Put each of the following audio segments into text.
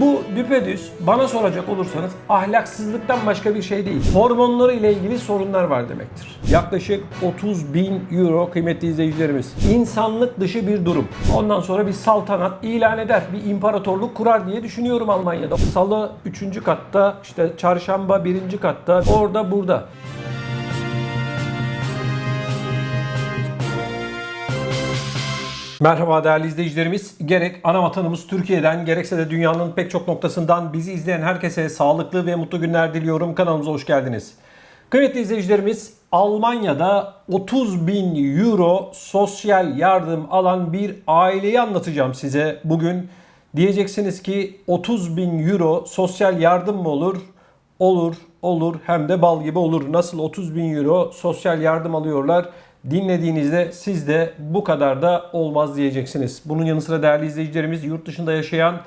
Bu düpedüz bana soracak olursanız ahlaksızlıktan başka bir şey değil. Hormonları ile ilgili sorunlar var demektir. Yaklaşık 30 bin euro kıymetli izleyicilerimiz. İnsanlık dışı bir durum. Ondan sonra bir saltanat ilan eder, bir imparatorluk kurar diye düşünüyorum Almanya'da. Salı 3. katta, işte çarşamba 1. katta, orada burada. Merhaba değerli izleyicilerimiz. Gerek ana vatanımız Türkiye'den gerekse de dünyanın pek çok noktasından bizi izleyen herkese sağlıklı ve mutlu günler diliyorum. Kanalımıza hoş geldiniz. Kıymetli izleyicilerimiz Almanya'da 30 bin euro sosyal yardım alan bir aileyi anlatacağım size bugün. Diyeceksiniz ki 30 bin euro sosyal yardım mı olur? Olur, olur hem de bal gibi olur. Nasıl 30 bin euro sosyal yardım alıyorlar? Dinlediğinizde siz de bu kadar da olmaz diyeceksiniz. Bunun yanı sıra değerli izleyicilerimiz yurt dışında yaşayan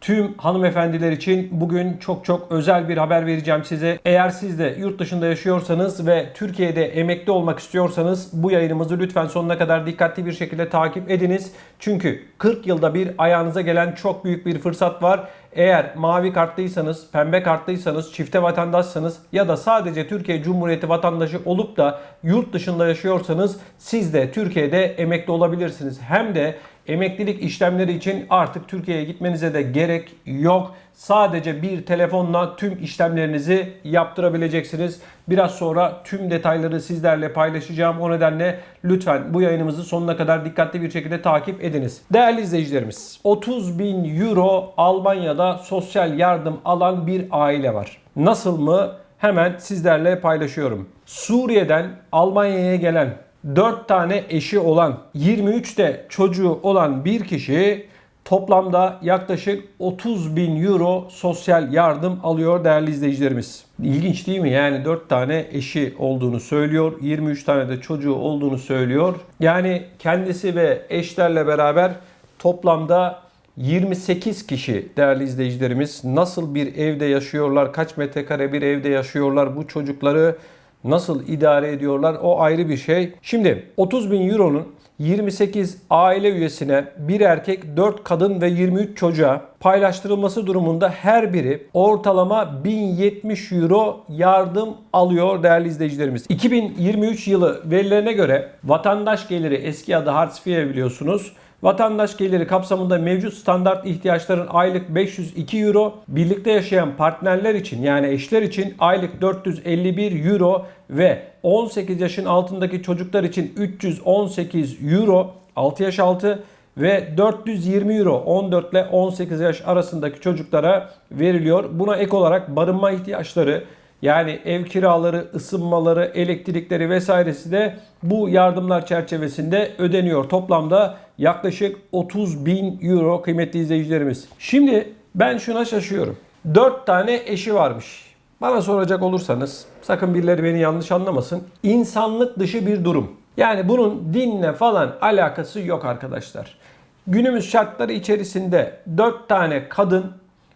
tüm hanımefendiler için bugün çok çok özel bir haber vereceğim size. Eğer siz de yurt dışında yaşıyorsanız ve Türkiye'de emekli olmak istiyorsanız bu yayınımızı lütfen sonuna kadar dikkatli bir şekilde takip ediniz. Çünkü 40 yılda bir ayağınıza gelen çok büyük bir fırsat var. Eğer mavi kartlıysanız, pembe kartlıysanız, çifte vatandaşsanız ya da sadece Türkiye Cumhuriyeti vatandaşı olup da yurt dışında yaşıyorsanız siz de Türkiye'de emekli olabilirsiniz. Hem de emeklilik işlemleri için artık Türkiye'ye gitmenize de gerek yok. Sadece bir telefonla tüm işlemlerinizi yaptırabileceksiniz. Biraz sonra tüm detayları sizlerle paylaşacağım. O nedenle lütfen bu yayınımızı sonuna kadar dikkatli bir şekilde takip ediniz. Değerli izleyicilerimiz, 30 bin euro Almanya'da sosyal yardım alan bir aile var. Nasıl mı? Hemen sizlerle paylaşıyorum. Suriye'den Almanya'ya gelen 4 tane eşi olan 23 de çocuğu olan bir kişi toplamda yaklaşık 30 bin euro sosyal yardım alıyor değerli izleyicilerimiz. İlginç değil mi? Yani 4 tane eşi olduğunu söylüyor. 23 tane de çocuğu olduğunu söylüyor. Yani kendisi ve eşlerle beraber toplamda 28 kişi değerli izleyicilerimiz nasıl bir evde yaşıyorlar, kaç metrekare bir evde yaşıyorlar, bu çocukları nasıl idare ediyorlar o ayrı bir şey. Şimdi 30 bin euronun 28 aile üyesine bir erkek 4 kadın ve 23 çocuğa paylaştırılması durumunda her biri ortalama 1070 euro yardım alıyor değerli izleyicilerimiz. 2023 yılı verilerine göre vatandaş geliri eski adı Hartz IV biliyorsunuz. Vatandaş geliri kapsamında mevcut standart ihtiyaçların aylık 502 euro, birlikte yaşayan partnerler için yani eşler için aylık 451 euro ve 18 yaşın altındaki çocuklar için 318 euro 6 yaş altı ve 420 euro 14 ile 18 yaş arasındaki çocuklara veriliyor. Buna ek olarak barınma ihtiyaçları yani ev kiraları, ısınmaları, elektrikleri vesairesi de bu yardımlar çerçevesinde ödeniyor. Toplamda yaklaşık 30 bin euro kıymetli izleyicilerimiz. Şimdi ben şuna şaşıyorum. 4 tane eşi varmış. Bana soracak olursanız sakın birileri beni yanlış anlamasın. İnsanlık dışı bir durum. Yani bunun dinle falan alakası yok arkadaşlar. Günümüz şartları içerisinde 4 tane kadın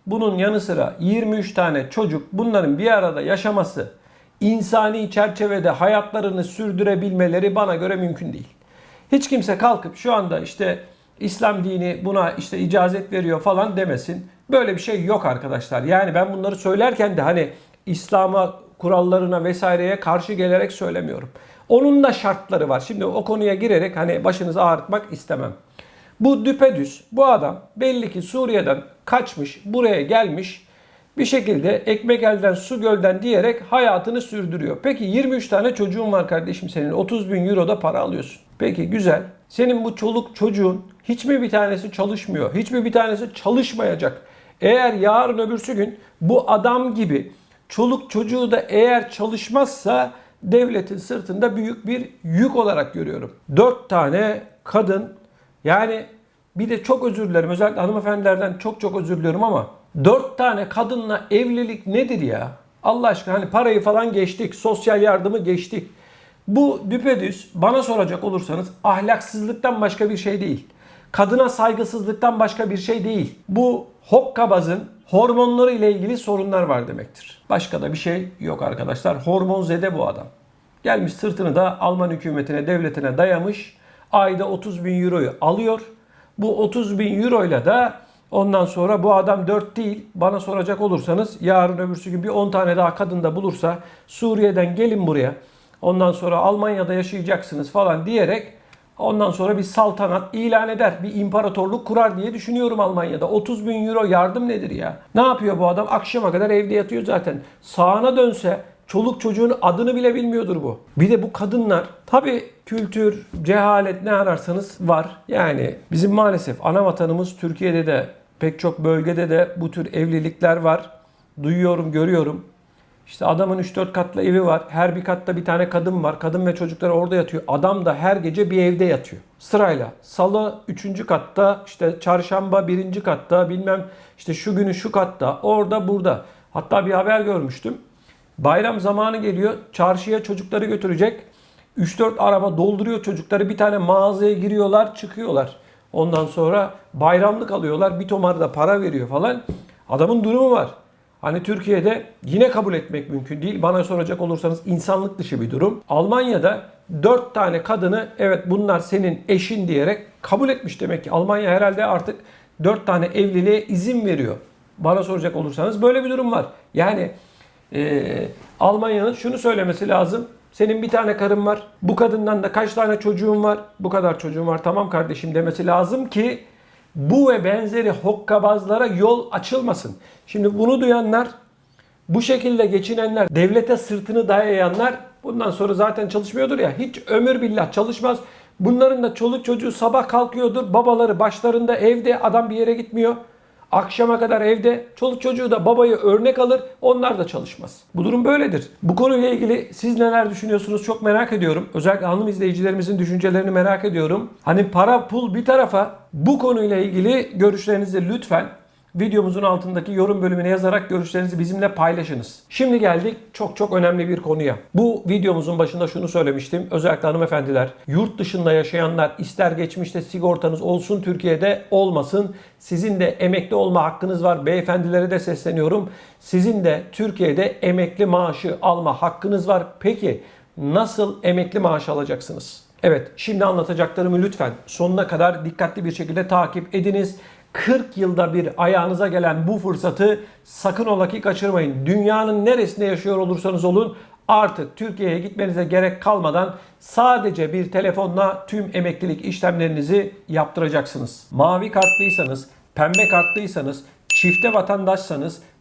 bunun yanı sıra 23 tane çocuk bunların bir arada yaşaması, insani çerçevede hayatlarını sürdürebilmeleri bana göre mümkün değil. Hiç kimse kalkıp şu anda işte İslam dini buna işte icazet veriyor falan demesin. Böyle bir şey yok arkadaşlar. Yani ben bunları söylerken de hani İslam'a kurallarına vesaireye karşı gelerek söylemiyorum. Onun da şartları var. Şimdi o konuya girerek hani başınızı ağrıtmak istemem. Bu düpedüz bu adam belli ki Suriye'den kaçmış buraya gelmiş bir şekilde ekmek elden su gölden diyerek hayatını sürdürüyor. Peki 23 tane çocuğun var kardeşim senin 30 bin euro da para alıyorsun. Peki güzel. Senin bu çoluk çocuğun hiç mi bir tanesi çalışmıyor? Hiç mi bir tanesi çalışmayacak? Eğer yarın öbürsü gün bu adam gibi çoluk çocuğu da eğer çalışmazsa devletin sırtında büyük bir yük olarak görüyorum. 4 tane kadın yani bir de çok özür dilerim. Özellikle hanımefendilerden çok çok özür diliyorum ama dört tane kadınla evlilik nedir ya? Allah aşkına hani parayı falan geçtik. Sosyal yardımı geçtik. Bu düpedüz bana soracak olursanız ahlaksızlıktan başka bir şey değil. Kadına saygısızlıktan başka bir şey değil. Bu hokkabazın hormonları ile ilgili sorunlar var demektir. Başka da bir şey yok arkadaşlar. Hormon zede bu adam. Gelmiş sırtını da Alman hükümetine, devletine dayamış ayda 30 bin euroyu alıyor. Bu 30 bin euro ile de Ondan sonra bu adam 4 değil bana soracak olursanız yarın öbürsü gün bir 10 tane daha kadın da bulursa Suriye'den gelin buraya. Ondan sonra Almanya'da yaşayacaksınız falan diyerek ondan sonra bir saltanat ilan eder. Bir imparatorluk kurar diye düşünüyorum Almanya'da. 30 bin euro yardım nedir ya? Ne yapıyor bu adam? Akşama kadar evde yatıyor zaten. Sağına dönse çoluk çocuğun adını bile bilmiyordur bu. Bir de bu kadınlar tabi kültür, cehalet ne ararsanız var. Yani bizim maalesef ana vatanımız Türkiye'de de pek çok bölgede de bu tür evlilikler var. Duyuyorum, görüyorum. İşte adamın 3-4 katlı evi var. Her bir katta bir tane kadın var. Kadın ve çocuklar orada yatıyor. Adam da her gece bir evde yatıyor. Sırayla. Salı 3. katta, işte çarşamba 1. katta, bilmem işte şu günü şu katta, orada burada. Hatta bir haber görmüştüm. Bayram zamanı geliyor. Çarşıya çocukları götürecek. 3-4 araba dolduruyor çocukları. Bir tane mağazaya giriyorlar, çıkıyorlar. Ondan sonra bayramlık alıyorlar. Bir tomar da para veriyor falan. Adamın durumu var. Hani Türkiye'de yine kabul etmek mümkün değil. Bana soracak olursanız insanlık dışı bir durum. Almanya'da 4 tane kadını evet bunlar senin eşin diyerek kabul etmiş demek ki. Almanya herhalde artık 4 tane evliliğe izin veriyor. Bana soracak olursanız böyle bir durum var. Yani ee, Almanya'nın şunu söylemesi lazım. Senin bir tane karın var. Bu kadından da kaç tane çocuğun var? Bu kadar çocuğum var. Tamam kardeşim demesi lazım ki bu ve benzeri hokkabazlara yol açılmasın. Şimdi bunu duyanlar, bu şekilde geçinenler, devlete sırtını dayayanlar bundan sonra zaten çalışmıyordur ya. Hiç ömür billah çalışmaz. Bunların da çoluk çocuğu sabah kalkıyordur. Babaları başlarında evde adam bir yere gitmiyor. Akşama kadar evde çoluk çocuğu da babayı örnek alır onlar da çalışmaz. Bu durum böyledir. Bu konuyla ilgili siz neler düşünüyorsunuz çok merak ediyorum. Özellikle hanım izleyicilerimizin düşüncelerini merak ediyorum. Hani para pul bir tarafa bu konuyla ilgili görüşlerinizi lütfen videomuzun altındaki yorum bölümüne yazarak görüşlerinizi bizimle paylaşınız. Şimdi geldik çok çok önemli bir konuya. Bu videomuzun başında şunu söylemiştim. Özellikle hanımefendiler, yurt dışında yaşayanlar ister geçmişte sigortanız olsun Türkiye'de olmasın. Sizin de emekli olma hakkınız var. Beyefendilere de sesleniyorum. Sizin de Türkiye'de emekli maaşı alma hakkınız var. Peki nasıl emekli maaşı alacaksınız? Evet, şimdi anlatacaklarımı lütfen sonuna kadar dikkatli bir şekilde takip ediniz. 40 yılda bir ayağınıza gelen bu fırsatı sakın ola ki kaçırmayın. Dünyanın neresinde yaşıyor olursanız olun artık Türkiye'ye gitmenize gerek kalmadan sadece bir telefonla tüm emeklilik işlemlerinizi yaptıracaksınız. Mavi kartlıysanız, pembe kartlıysanız, çifte vatandaşsanız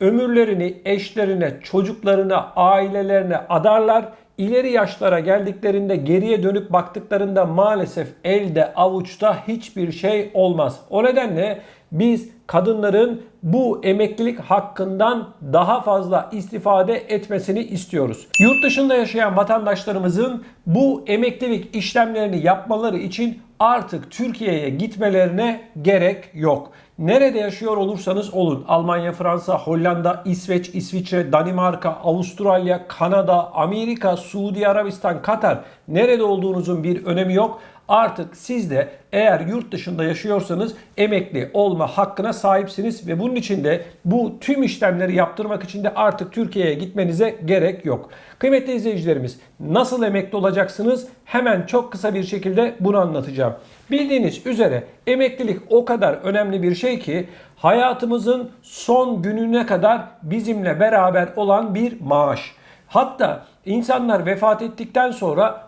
ömürlerini eşlerine, çocuklarına, ailelerine adarlar. İleri yaşlara geldiklerinde geriye dönüp baktıklarında maalesef elde avuçta hiçbir şey olmaz. O nedenle biz kadınların bu emeklilik hakkından daha fazla istifade etmesini istiyoruz. Yurt dışında yaşayan vatandaşlarımızın bu emeklilik işlemlerini yapmaları için artık Türkiye'ye gitmelerine gerek yok. Nerede yaşıyor olursanız olun. Almanya, Fransa, Hollanda, İsveç, İsviçre, Danimarka, Avustralya, Kanada, Amerika, Suudi Arabistan, Katar. Nerede olduğunuzun bir önemi yok. Artık siz de eğer yurt dışında yaşıyorsanız emekli olma hakkına sahipsiniz ve bunun için de bu tüm işlemleri yaptırmak için de artık Türkiye'ye gitmenize gerek yok. Kıymetli izleyicilerimiz nasıl emekli olacaksınız? Hemen çok kısa bir şekilde bunu anlatacağım. Bildiğiniz üzere emeklilik o kadar önemli bir şey ki hayatımızın son gününe kadar bizimle beraber olan bir maaş. Hatta insanlar vefat ettikten sonra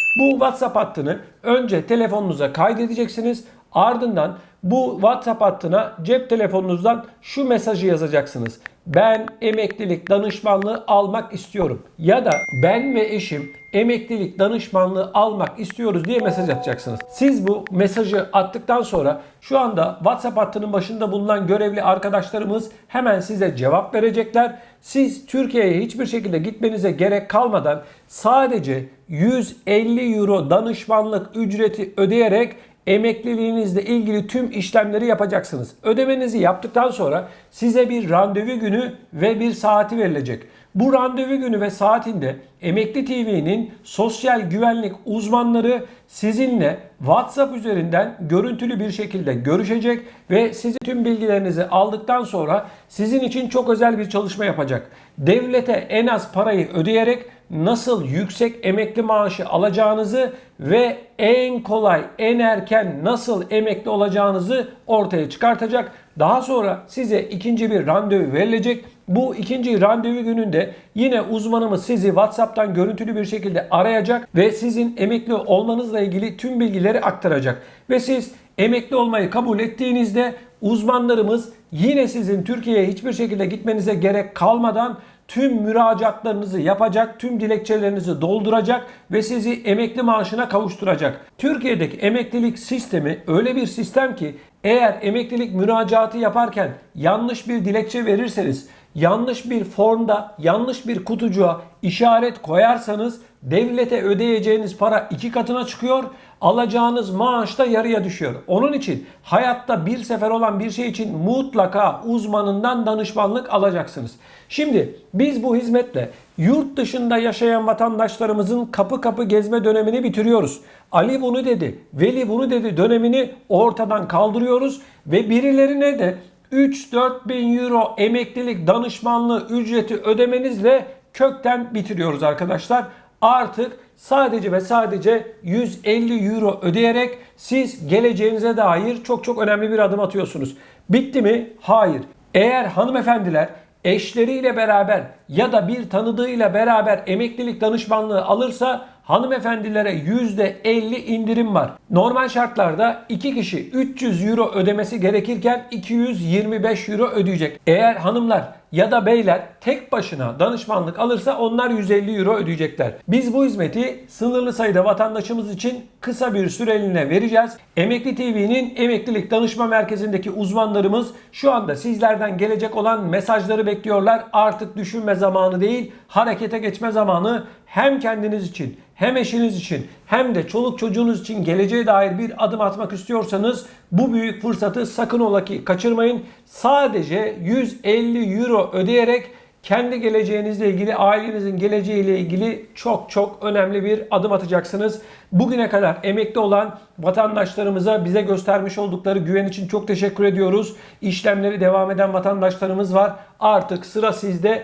Bu WhatsApp hattını önce telefonunuza kaydedeceksiniz. Ardından bu WhatsApp hattına cep telefonunuzdan şu mesajı yazacaksınız. Ben emeklilik danışmanlığı almak istiyorum. Ya da ben ve eşim emeklilik danışmanlığı almak istiyoruz diye mesaj atacaksınız. Siz bu mesajı attıktan sonra şu anda WhatsApp hattının başında bulunan görevli arkadaşlarımız hemen size cevap verecekler. Siz Türkiye'ye hiçbir şekilde gitmenize gerek kalmadan sadece 150 euro danışmanlık ücreti ödeyerek emekliliğinizle ilgili tüm işlemleri yapacaksınız. Ödemenizi yaptıktan sonra size bir randevu günü ve bir saati verilecek. Bu randevu günü ve saatinde Emekli TV'nin sosyal güvenlik uzmanları sizinle WhatsApp üzerinden görüntülü bir şekilde görüşecek ve sizi tüm bilgilerinizi aldıktan sonra sizin için çok özel bir çalışma yapacak. Devlete en az parayı ödeyerek nasıl yüksek emekli maaşı alacağınızı ve en kolay, en erken nasıl emekli olacağınızı ortaya çıkartacak. Daha sonra size ikinci bir randevu verilecek. Bu ikinci randevu gününde yine uzmanımız sizi WhatsApp'tan görüntülü bir şekilde arayacak ve sizin emekli olmanızla ilgili tüm bilgileri aktaracak. Ve siz emekli olmayı kabul ettiğinizde uzmanlarımız yine sizin Türkiye'ye hiçbir şekilde gitmenize gerek kalmadan tüm müracaatlarınızı yapacak, tüm dilekçelerinizi dolduracak ve sizi emekli maaşına kavuşturacak. Türkiye'deki emeklilik sistemi öyle bir sistem ki eğer emeklilik müracaatı yaparken yanlış bir dilekçe verirseniz, yanlış bir formda, yanlış bir kutucuğa işaret koyarsanız devlete ödeyeceğiniz para iki katına çıkıyor, alacağınız maaş da yarıya düşüyor. Onun için hayatta bir sefer olan bir şey için mutlaka uzmanından danışmanlık alacaksınız. Şimdi biz bu hizmetle yurt dışında yaşayan vatandaşlarımızın kapı kapı gezme dönemini bitiriyoruz. Ali bunu dedi, Veli bunu dedi dönemini ortadan kaldırıyoruz ve birilerine de 3-4 bin euro emeklilik danışmanlığı ücreti ödemenizle kökten bitiriyoruz arkadaşlar. Artık sadece ve sadece 150 euro ödeyerek siz geleceğinize dair çok çok önemli bir adım atıyorsunuz. Bitti mi? Hayır. Eğer hanımefendiler eşleriyle beraber ya da bir tanıdığıyla beraber emeklilik danışmanlığı alırsa hanımefendilere %50 indirim var. Normal şartlarda 2 kişi 300 euro ödemesi gerekirken 225 euro ödeyecek. Eğer hanımlar ya da beyler tek başına danışmanlık alırsa onlar 150 euro ödeyecekler. Biz bu hizmeti sınırlı sayıda vatandaşımız için kısa bir süreliğine vereceğiz. Emekli TV'nin emeklilik danışma merkezindeki uzmanlarımız şu anda sizlerden gelecek olan mesajları bekliyorlar. Artık düşünme zamanı değil, harekete geçme zamanı hem kendiniz için hem eşiniz için hem de çoluk çocuğunuz için geleceğe dair bir adım atmak istiyorsanız bu büyük fırsatı sakın ola ki kaçırmayın. Sadece 150 euro ödeyerek kendi geleceğinizle ilgili, ailenizin geleceğiyle ilgili çok çok önemli bir adım atacaksınız. Bugüne kadar emekli olan vatandaşlarımıza bize göstermiş oldukları güven için çok teşekkür ediyoruz. İşlemleri devam eden vatandaşlarımız var. Artık sıra sizde.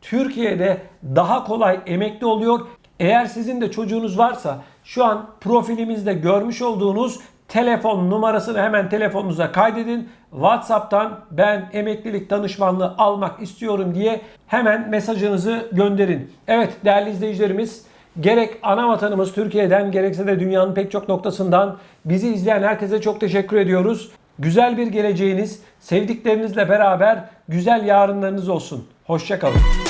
Türkiye'de daha kolay emekli oluyor. Eğer sizin de çocuğunuz varsa şu an profilimizde görmüş olduğunuz telefon numarasını hemen telefonunuza kaydedin. WhatsApp'tan ben emeklilik danışmanlığı almak istiyorum diye hemen mesajınızı gönderin. Evet değerli izleyicilerimiz gerek ana vatanımız Türkiye'den gerekse de dünyanın pek çok noktasından bizi izleyen herkese çok teşekkür ediyoruz. Güzel bir geleceğiniz, sevdiklerinizle beraber güzel yarınlarınız olsun. Hoşçakalın.